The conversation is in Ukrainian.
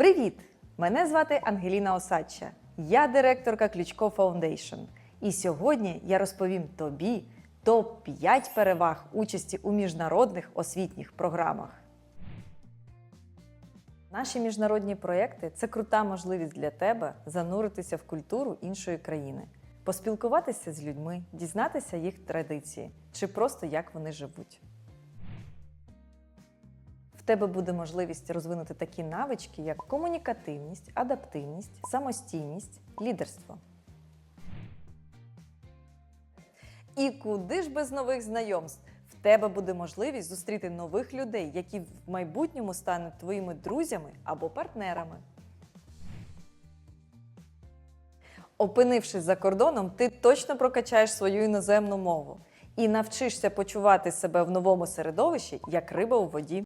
Привіт! Мене звати Ангеліна Осадча. Я директорка Ключко Foundation. І сьогодні я розповім тобі топ-5 переваг участі у міжнародних освітніх програмах. Наші міжнародні проекти це крута можливість для тебе зануритися в культуру іншої країни, поспілкуватися з людьми, дізнатися їх традиції чи просто як вони живуть. Тебе буде можливість розвинути такі навички, як комунікативність, адаптивність, самостійність, лідерство. І куди ж без нових знайомств? В тебе буде можливість зустріти нових людей, які в майбутньому стануть твоїми друзями або партнерами. Опинившись за кордоном, ти точно прокачаєш свою іноземну мову і навчишся почувати себе в новому середовищі як риба у воді.